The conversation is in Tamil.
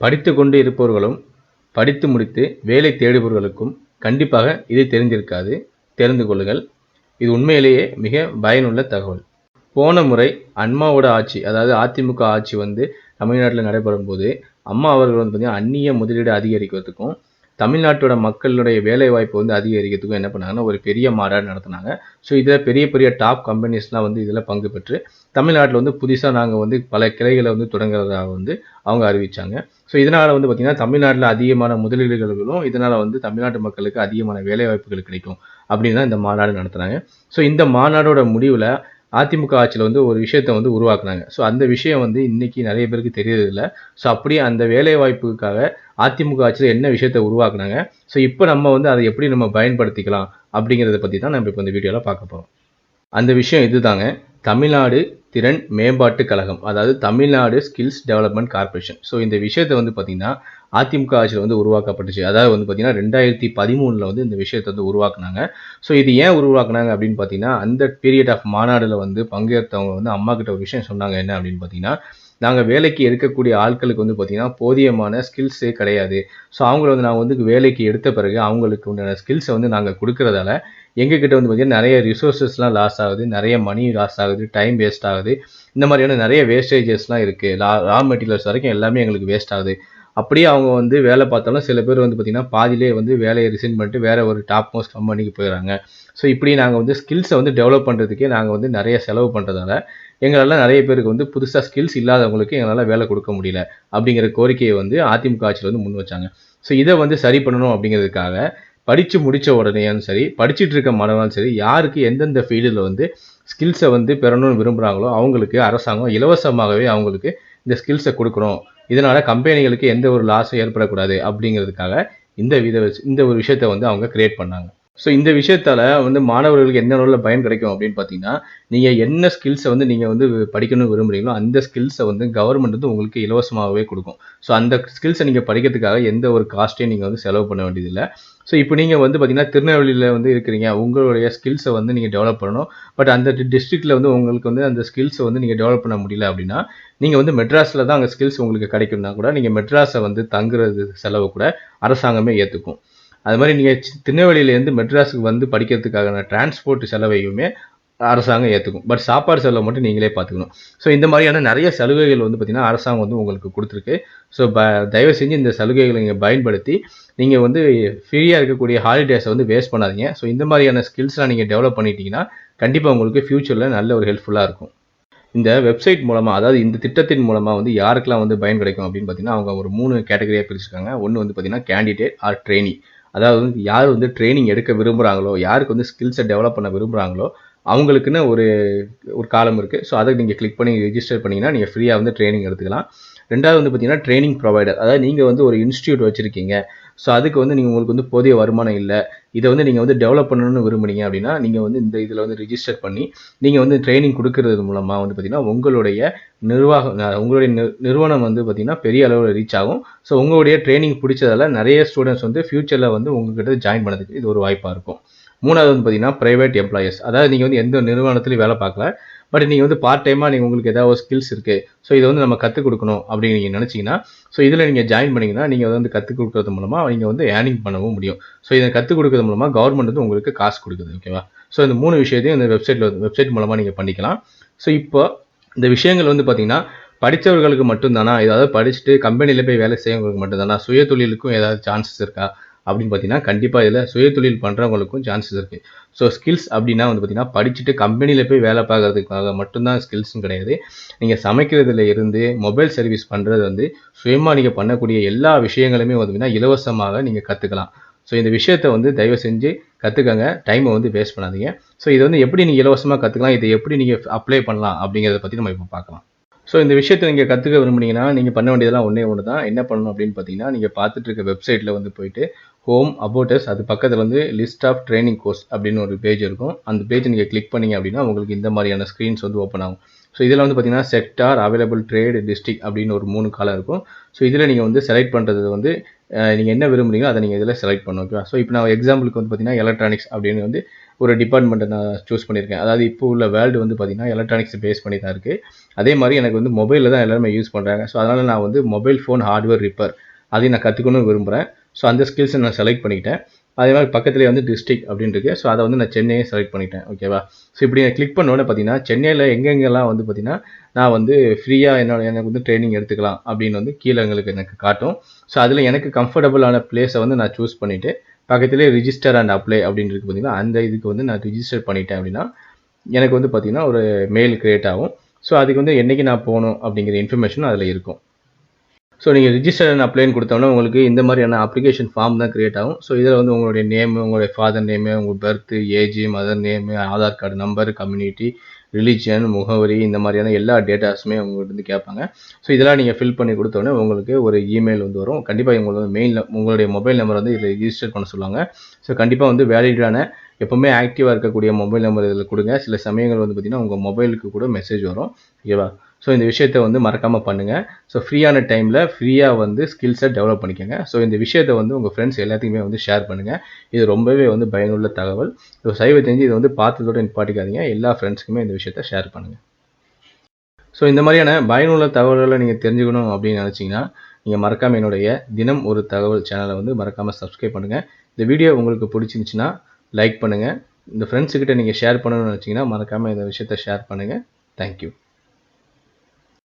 படித்து கொண்டு இருப்பவர்களும் படித்து முடித்து வேலை தேடுபவர்களுக்கும் கண்டிப்பாக இது தெரிந்திருக்காது. தெரிந்து கொள்ளுங்கள். இது உண்மையிலேயே மிக பயனுள்ள தகவல். போன முறை அம்மாவோட ஆட்சி அதாவது அதிமுக ஆட்சி வந்து தமிழ்நாட்டில் நடைபெறும் போது அம்மா அவர்கள் வந்து பார்த்திங்கன்னா அந்நிய முதலீடு அதிகரிக்கிறதுக்கும் தமிழ்நாட்டோட மக்களுடைய வேலைவாய்ப்பு வந்து அதிகரிக்கிறதுக்கும் என்ன பண்ணாங்கன்னா ஒரு பெரிய மாநாடு நடத்தினாங்க. ஸோ இதில் பெரிய பெரிய டாப் கம்பெனிஸ்லாம் வந்து இதில் பங்கு பெற்று தமிழ்நாட்டில் வந்து புதுசாக நாங்கள் வந்து பல கிளைகளை வந்து தொடங்குறதாக வந்து அவங்க அறிவித்தாங்க ஸோ இதனால் வந்து பார்த்திங்கன்னா தமிழ்நாட்டில் அதிகமான முதலீடுகளும் இதனால் வந்து தமிழ்நாட்டு மக்களுக்கு அதிகமான வேலைவாய்ப்புகள் கிடைக்கும் அப்படின்னு தான் இந்த மாநாடு நடத்துனாங்க ஸோ இந்த மாநாடோட முடிவில் அதிமுக ஆட்சியில் வந்து ஒரு விஷயத்தை வந்து உருவாக்குனாங்க. ஸோ அந்த விஷயம் வந்து இன்றைக்கி நிறைய பேருக்கு தெரியறதில்ல. ஸோ அப்படியே அந்த வேலைவாய்ப்புக்காக அதிமுக ஆட்சியில் என்ன விஷயத்தை உருவாக்குனாங்க? ஸோ இப்போ நம்ம வந்து அதை எப்படி நம்ம பயன்படுத்திக்கலாம் அப்படிங்கிறத பற்றி தான் நம்ம இப்போ இந்த வீடியோவில் பார்க்க போகிறோம் அந்த விஷயம் இதுதாங்க. தமிழ்நாடு திறன் மேம்பாட்டு கழகம் அதாவது Tamil Nadu skills development corporation so இந்த விஷயத்தை வந்து பார்த்திங்கன்னா அதிமுக ஆட்சியில் வந்து உருவாக்கப்பட்டுச்சு. அதாவது வந்து பார்த்திங்கன்னா ரெண்டாயிரத்தி பதிமூணில் வந்து இந்த விஷயத்தை வந்து உருவாக்குனாங்க. ஸோ இது ஏன் உருவாக்குனாங்க அப்படின்னு பார்த்தீங்கன்னா அந்த பீரியட் ஆஃப் மாநாடில் வந்து பங்கேற்றவங்க வந்து அம்மா கிட்ட ஒரு விஷயம் சொன்னாங்க. என்ன அப்படின்னு பார்த்தீங்கன்னா நாங்கள் வேலைக்கு எடுக்கக்கூடிய ஆட்களுக்கு வந்து பார்த்திங்கன்னா போதியமான ஸ்கில்ஸே கிடையாது. ஸோ அவங்கள வந்து நாங்கள் வந்து வேலைக்கு எடுத்த பிறகு அவங்களுக்கு உண்டான ஸ்கில்ஸை வந்து நாங்கள் கொடுக்கறதால எங்ககிட்ட வந்து பார்த்திங்கன்னா நிறைய ரிசோர்ஸஸ்லாம் லாஸ் ஆகுது நிறைய மணி லாஸ் ஆகுது டைம் வேஸ்ட் ஆகுது. இந்த மாதிரியான நிறைய வேஸ்டேஜஸ்லாம் இருக்குது லா ரா மெட்டீரியல்ஸ் வரைக்கும் எல்லாமே எங்களுக்கு வேஸ்ட் ஆகுது. அப்படியே அவங்க வந்து வேலை பார்த்தாலும் சில பேர் வந்து பார்த்திங்கன்னா பாதியிலே வந்து வேலையை ரிசைன் பண்ணிட்டு வேறு ஒரு டாப் மோஸ்ட் கம்பெனிக்கு போயிடுறாங்க. ஸோ இப்படி நாங்கள் வந்து ஸ்கில்ஸை வந்து டெவலப் பண்ணுறதுக்கே நாங்கள் வந்து நிறைய செலவு பண்ணுறதால எங்களால் நிறைய பேருக்கு வந்து புதுசாக ஸ்கில்ஸ் இல்லாதவங்களுக்கு எங்களால் வேலை கொடுக்க முடியல அப்படிங்கிற கோரிக்கையை வந்து அதிமுக ஆட்சியில் வந்து முன் வச்சாங்க. ஸோ இதை வந்து சரி பண்ணணும் அப்படிங்கிறதுக்காக படித்து முடித்த உடனேயும் சரி படிச்சுட்டு இருக்க மாணவர்களும் சரி யாருக்கு எந்தெந்த ஃபீல்டில் வந்து ஸ்கில்ஸை வந்து பெறணும்னு விரும்புகிறாங்களோ அவங்களுக்கு அரசாங்கம் இலவசமாகவே அவங்களுக்கு இந்த ஸ்கில்ஸை கொடுக்கணும். இதனால் கம்பெனிகளுக்கு எந்த ஒரு லாஸும் ஏற்படக்கூடாது அப்படிங்கிறதுக்காக இந்த வித இந்த ஒரு விஷயத்தை வந்து அவங்க கிரியேட் பண்ணாங்க. ஸோ இந்த விஷயத்தால் வந்து மாணவர்களுக்கு எந்த அளவில் பயன் கிடைக்கும் அப்படின்னு பார்த்தீங்கன்னா நீங்கள் என்ன ஸ்கில்ஸை வந்து நீங்கள் வந்து படிக்கணும்னு விரும்புகிறீங்களோ அந்த ஸ்கில்ஸை வந்து கவர்மெண்ட் வந்து உங்களுக்கு இலவசமாகவே கொடுக்கும். ஸோ அந்த ஸ்கில்ஸை நீங்கள் படிக்கிறதுக்காக எந்த ஒரு காஸ்ட்டையும் நீங்கள் வந்து செலவு பண்ண வேண்டியதில்லை. ஸோ இப்போ நீங்கள் வந்து பார்த்தீங்கன்னா திருநெல்வேலியில் வந்து இருக்கிறீங்க உங்களுடைய ஸ்கில்ஸை வந்து நீங்கள் டெவலப் பண்ணணும். பட் அந்த டிஸ்ட்ரிக்டில் வந்து உங்களுக்கு வந்து அந்த ஸ்கில்ஸை வந்து நீங்கள் டெவலப் பண்ண முடியல அப்படின்னா நீங்கள் வந்து மெட்ராஸில் தான் அங்கே ஸ்கில்ஸ் உங்களுக்கு கிடைக்கும்னா கூட நீங்கள் மெட்ராஸை வந்து தங்குறது செலவு கூட அரசாங்கமே ஏற்றுக்கும் அது மாதிரி நீங்கள் திருநெல்வேலியிலேருந்து மெட்ராஸுக்கு வந்து படிக்கிறதுக்கான டிரான்ஸ்போர்ட் செலவையுமே அரசாங்கம் ஏற்றுக்கும் பட் சாப்பாடு செலவை மட்டும் நீங்களே பார்த்துக்கணும் ஸோ இந்த மாதிரியான நிறைய சலுகைகள் வந்து பார்த்திங்கன்னா அரசாங்கம் வந்து உங்களுக்கு கொடுத்துருக்கு. ஸோ ப தயவு செஞ்சு இந்த சலுகைகளை நீங்கள் பயன்படுத்தி நீங்கள் வந்து ஃப்ரீயாக இருக்கக்கூடிய ஹாலிடேஸை வந்து வேஸ்ட் பண்ணாதீங்க. ஸோ இந்த மாதிரியான ஸ்கில்ஸ்லாம் நீங்கள் டெவலப் பண்ணிட்டீங்கன்னா கண்டிப்பாக உங்களுக்கு ஃப்யூச்சரில் நல்ல ஒரு ஹெல்ப்ஃபுல்லாக இருக்கும். இந்த வெப்சைட் மூலமாக அதாவது இந்த திட்டத்தின் மூலமாக வந்து யாருக்கெல்லாம் வந்து பயன் கிடைக்கும் அப்படின்னு பார்த்தீங்கன்னா அவங்க ஒரு மூணு கேட்டகரியாக பிரிச்சிருக்காங்க. ஒன்று வந்து பார்த்தீங்கன்னா கேண்டிடேட் ஆர் ட்ரெயினி அதாவது வந்து யார் வந்து ட்ரைனிங் எடுக்க விரும்புகிறாங்களோ யாருக்கு வந்து ஸ்கில்ஸை டெவலப் பண்ண விரும்புகிறாங்களோ அவங்களுக்குன்னு ஒரு ஒரு காலம் இருக்குது ஸோ அதை நீங்கள் கிளிக் பண்ணி ரிஜிஸ்டர் பண்ணிங்கன்னா நீங்கள் ஃப்ரீயாக வந்து ட்ரைனிங் எடுத்துக்கலாம். ரெண்டாவது வந்து பார்த்தீங்கன்னா ட்ரைனிங் ப்ரொவைடர் அதாவது நீங்கள் வந்து ஒரு இன்ஸ்டியூட் வச்சுருக்கீங்க. ஸோ அதுக்கு வந்து நீங்கள் உங்களுக்கு வந்து போதிய வருமானம் இல்லை. இதை வந்து நீங்கள் வந்து டெவலப் பண்ணணும்னு விரும்புனீங்க அப்படின்னா நீங்கள் வந்து இந்த இதில் வந்து ரிஜிஸ்டர் பண்ணி நீங்கள் வந்து ட்ரைனிங் கொடுக்கறது மூலமாக வந்து பார்த்திங்கன்னா உங்களுடைய நிர்வாகம் உங்களுடைய நிறுவனம் வந்து பார்த்திங்கன்னா பெரிய அளவில் ரீச் ஆகும். ஸோ உங்களுடைய ட்ரைனிங் பிடிச்சதால நிறைய ஸ்டூடெண்ட்ஸ் வந்து ஃப்யூச்சரில் வந்து உங்ககிட்ட ஜாயின் பண்ணதுக்கு இது ஒரு வாய்ப்பாக இருக்கும். மூணாவது வந்து பார்த்தீங்கன்னா ப்ரைவேட் எம்ப்ளாயர்ஸ் அதாவது நீங்கள் வந்து எந்த நிறுவனத்துலையும் வேலை பார்க்கல. பட் நீங்கள் வந்து பார்ட் டைமாக நீங்கள் உங்களுக்கு ஏதாவது ஒரு ஸ்கில்ஸ் இருக்குது ஸோ இதை வந்து நம்ம கற்றுக் கொடுக்கணும் அப்படின்னு நீங்கள் நினச்சிங்கன்னா ஸோ இதில் நீங்கள் ஜாயின் பண்ணிங்கன்னா நீங்கள் வந்து கற்றுக் கொடுக்கறது மூலமாக நீங்கள் வந்து ஏர்னிங் பண்ணவும் முடியும். ஸோ இதை கற்றுக் கொடுக்கறது மூலமாக கவர்மெண்ட் வந்து உங்களுக்கு காசு கொடுக்குது ஓகேவா ஸோ இந்த மூணு விஷயத்தையும் இந்த வெப்சைட்டில் வெப்சைட் மூலமாக நீங்கள் பண்ணிக்கலாம். ஸோ இப்போ இந்த விஷயங்கள் வந்து பார்த்தீங்கன்னா படித்தவர்களுக்கு மட்டும்தானா? ஏதாவது படிச்சுட்டு கம்பெனியில் போய் வேலை செய்யறவங்களுக்கு மட்டும்தானா? சுய தொழிலுக்கும் ஏதாவது சான்சஸ் இருக்கா? அப்படின்னு பார்த்தீங்கன்னா கண்டிப்பாக இதில் சுயதொழில் பண்ணுறவங்களுக்கும் சான்சஸ் இருக்குது ஸோ ஸ்கில்ஸ் அப்படின்னா வந்து பார்த்தீங்கன்னா படிச்சுட்டு கம்பெனியில் போய் வேலை பார்க்கறதுக்காக மட்டும்தான் ஸ்கில்ஸும் கிடையாது. நீங்கள் சமைக்கிறதுல இருந்து மொபைல் சர்வீஸ் பண்ணுறது வந்து சுயமாக நீங்கள் பண்ணக்கூடிய எல்லா விஷயங்களுமே வந்து பார்த்தீங்கன்னா இலவசமாக நீங்கள் கற்றுக்கலாம் ஸோ இந்த விஷயத்தை வந்து தயவு செஞ்சு கற்றுக்கங்க டைமை வந்து வேஸ்ட் பண்ணாதீங்க. ஸோ இதை வந்து எப்படி நீங்கள் இலவசமாக கற்றுக்கலாம் இதை எப்படி நீங்கள் அப்ளை பண்ணலாம்? அப்படிங்கிறத பற்றி நம்ம இப்போ பார்க்கலாம். ஸோ இந்த விஷயத்தை நீங்கள் கற்றுக்க விரும்புனீங்கன்னா நீங்கள் பண்ண வேண்டியதெல்லாம் ஒன்றே ஒன்று தான் என்ன பண்ணணும் அப்படின்னு பார்த்தீங்கன்னா நீங்கள் பார்த்துட்டு இருக்க வெப்சைட்டில் வந்து போயிட்டு ஹோம் அபோட்டஸ் அது பக்கத்தில் வந்து லிஸ்ட் ஆஃப் ட்ரைனிங் கோர்ஸ் அப்படின்னு ஒரு பேஜ் இருக்கும். அந்த பேஜ் நீங்கள் கிளிக் பண்ணீங்க அப்படின்னா உங்களுக்கு இந்த மாதிரியான ஸ்க்ரீன்ஸ் வந்து ஓப்பன் ஆகும். ஸோ இதில் வந்து பார்த்தீங்கன்னா செக்டார் அவைலபிள் ட்ரேட் டிஸ்ட்ரிக் அப்படின்னு ஒரு மூணு காலம் இருக்கும். ஸோ இதில் நீங்கள் வந்து செலக்ட் பண்ணுறது வந்து நீங்கள் என்ன விரும்புறீங்களோ அதை நீங்கள் இதில் செலக்ட் பண்ணணும் ஓகேவா ஸோ இப்போ நான் எக்ஸாம்பிளுக்கு வந்து பார்த்தீங்கன்னா எலக்ட்ரானிக்ஸ் அப்படின்னு வந்து ஒரு டிபார்ட்மெண்ட்டை நான் சூஸ் பண்ணியிருக்கேன் அதாவது இப்போ உள்ள வேர்ல்டு வந்து பார்த்தீங்கன்னா எலக்ட்ரானிக்ஸ் பேஸ் பண்ணி தான் இருக்குது அதே மாதிரி எனக்கு வந்து மொபைலில் தான் எல்லாருமே யூஸ் பண்ணுறாங்க ஸோ அதனால் நான் வந்து மொபைல் ஃபோன் ஹார்ட்வேர் ரிப்பேர் அதையும் நான் கற்றுக்கணும்னு விரும்புகிறேன் ஸோ அந்த ஸ்கில்ஸை நான் செலக்ட் பண்ணிக்கிட்டேன். அதே மாதிரி பக்கத்துலேயே வந்து டிஸ்ட்ரிக் அப்படின்னு இருக்கு ஸோ அதை வந்து நான் சென்னையை செலக்ட் பண்ணிட்டேன். ஓகேவா ஸோ இப்படி நான் கிளிக் பண்ணோன்னே பார்த்தீங்கன்னா சென்னையில் எங்கெங்கெல்லாம் வந்து பார்த்தீங்கன்னா நான் வந்து ஃப்ரீயாக என்னோட எனக்கு வந்து ட்ரைனிங் எடுத்துக்கலாம் அப்படின்னு வந்து கீழே எங்களுக்கு எனக்கு காட்டும். ஸோ அதில் எனக்கு கம்ஃபர்டபுளான பிளேஸை வந்து நான் சூஸ் பண்ணிவிட்டு பக்கத்துலேயே ரிஜிஸ்டர் அண்ட் அப்ளை அப்படின்னு இருக்கு பார்த்தீங்கன்னா அந்த இதுக்கு வந்து நான் ரிஜிஸ்டர் பண்ணிட்டேன் அப்படின்னா எனக்கு வந்து பார்த்தீங்கன்னா ஒரு மெயில் கிரியேட் ஆகும். ஸோ அதுக்கு வந்து என்றைக்கு நான் போகணும் அப்படிங்கிற இன்ஃபர்மேஷனும் அதில் இருக்கும். ஸோ நீங்கள் ரிஜிஸ்டர் அண்ட் அப்ளைன்னு கொடுத்தோம்னா உங்களுக்கு இந்த மாதிரியான அப்ளிகேஷன் ஃபார்ம் தான் கிரியேட் ஆகும். ஸோ இதில் வந்து உங்களுடைய நேமு உங்களுடைய ஃபாதர் நேமு உங்கள் birth age mother name Aadhaar card number community religion முகவரி இந்த மாதிரியான எல்லா டேட்டாஸுமே உங்கள்கிட்ட வந்து கேட்பாங்க. ஸோ இதெல்லாம் நீங்கள் ஃபில் பண்ணி கொடுத்தோன்னே உங்களுக்கு ஒரு இமெயில் வந்து வரும். கண்டிப்பாக உங்களுக்கு மெயிலில் உங்களுடைய மொபைல் நம்பர் வந்து இதில் ரிஜிஸ்டர் பண்ண சொல்லுவாங்க. ஸோ கண்டிப்பாக வந்து வேலிடான எப்போவுமே ஆக்டிவாக இருக்கக்கூடிய மொபைல் நம்பர் இதில் கொடுங்க. சில சமயங்கள் வந்து பார்த்திங்கன்னா உங்கள் மொபைலுக்கு கூட மெசேஜ் வரும். ஓகேவா ஸோ இந்த விஷயத்தை வந்து மறக்காமல் பண்ணுங்கள் ஸோ ஃப்ரீயான டைமில் ஃப்ரீயாக வந்து ஸ்கில்ஸை டெவலப் பண்ணிக்கோங்க. ஸோ இந்த விஷயத்தை வந்து உங்கள் ஃப்ரெண்ட்ஸ் எல்லாத்துக்குமே வந்து ஷேர் பண்ணுங்கள் இது ரொம்பவே வந்து பயனுள்ள தகவல். ஸோ சைவ தெரிஞ்சு இதை வந்து பார்த்ததோட நிப்பாட்டிக்காதீங்க. எல்லா ஃப்ரெண்ட்ஸுக்குமே இந்த விஷயத்தை ஷேர் பண்ணுங்கள் ஸோ இந்த மாதிரியான பயனுள்ள தகவல்களை நீங்கள் தெரிஞ்சுக்கணும் அப்படின்னு நினச்சிங்கன்னா நீங்கள் மறக்காமல் என்னுடைய தினம் ஒரு தகவல் சேனலை வந்து மறக்காமல் சப்ஸ்கிரைப் பண்ணுங்கள் இந்த வீடியோ உங்களுக்கு பிடிச்சிருந்துச்சின்னா லைக் பண்ணுங்கள் இந்த ஃப்ரெண்ட்ஸுக்கிட்ட நீங்கள் ஷேர் பண்ணணும்னு நினச்சிங்கன்னா மறக்காமல் இந்த விஷயத்த ஷேர் பண்ணுங்கள் தேங்க்யூ